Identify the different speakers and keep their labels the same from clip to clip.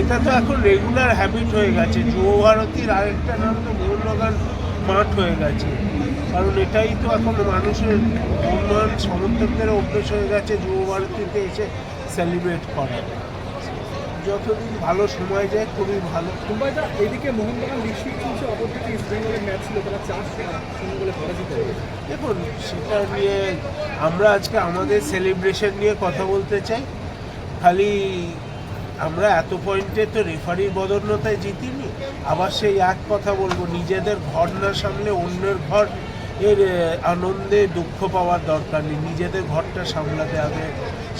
Speaker 1: এটা তো এখন রেগুলার হ্যাবিট হয়ে গেছে। যুব ভারতীর আরেকটা নাম তো মোহনবাগান মাঠ হয়ে গেছে। কারণ এটাই তো এখন মানুষের উন্নয়ন সমর্থকদের অভ্যেস হয়ে গেছে যুব ভারতীতে এসে সেলিব্রেট করা। যতদিন ভালো সময় যায় খুবই ভালো।
Speaker 2: মুম্বাইটা এইদিকে মোহনবাগান লিগ চলছে অপরদিকে ইস্ট বেঙ্গলের ম্যাচ ছিল তারা চার বলে পরাজিত
Speaker 1: দেখুন সেটা নিয়ে আমরা আজকে আমাদের সেলিব্রেশন নিয়ে কথা বলতে চাই। খালি আমরা এত পয়েন্টে তো রেফারির বদন্যতায় জিতিনি। আবার সেই এক কথা বলব নিজেদের ঘর না সামলে অন্যের ঘর এর আনন্দে দুঃখ পাওয়ার দরকার নেই। নিজেদের ঘরটা সামলাতে আগে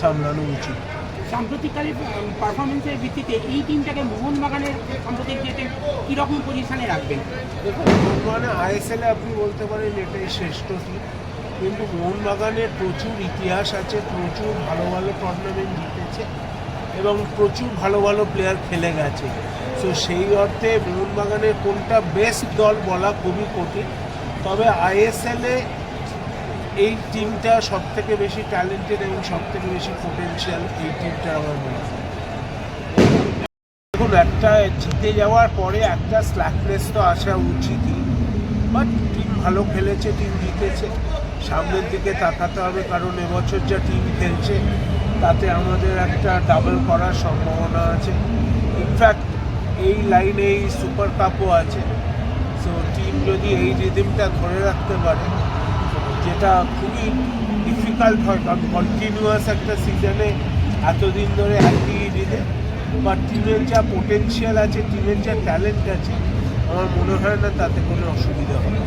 Speaker 1: সামলানো উচিত।
Speaker 3: সাম্প্রতিককালের পারফরমেন্সের ভিত্তিতে এই টিমটাকে মোহনবাগানের সাম্প্রতিক ডেটে কীরকম পজিশনে রাখবেন?
Speaker 1: দেখুন মোহনবাগানে আইএসএলে আপনি বলতে পারেন এটাই শ্রেষ্ঠ টিম কিন্তু মোহনবাগানের প্রচুর ইতিহাস আছে প্রচুর ভালো ভালো টুর্নামেন্ট জিতেছে। এবং প্রচুর ভালো ভালো প্লেয়ার খেলে গেছে। সো সেই অর্থে মোহনবাগানের কোনটা বেস্ট দল বলা খুবই কঠিন। তবে আইএসএলে এই টিমটা সব থেকে বেশি ট্যালেন্টেড এবং সব থেকে বেশি পোটেনশিয়াল এই টিমটা আমার মনে হয়। দেখুন, একটা জিতে যাওয়ার পরে একটা স্ল্যাকনেস তো আসা উচিতই বাট টিম ভালো খেলেছে টিম জিতেছে। সামনের দিকে তাকাতে হবে, কারণ এবছর যা টিম খেলছে তাতে আমাদের একটা ডাবল করার সম্ভাবনা আছে। ইনফ্যাক্ট এই লাইনে এই সুপার কাপও আছে। সো টিম যদি এই রিদিমটা ধরে রাখতে পারে, যেটা খুবই ডিফিকাল্ট হয়, কারণ কন্টিনিউয়াস একটা সিজনে এতদিন ধরে একই রিদে বা টিমের যা পোটেনশিয়াল আছে টিমের যা ট্যালেন্ট আছে, আমার মনে হয় না তাতে কোনো অসুবিধা হবে।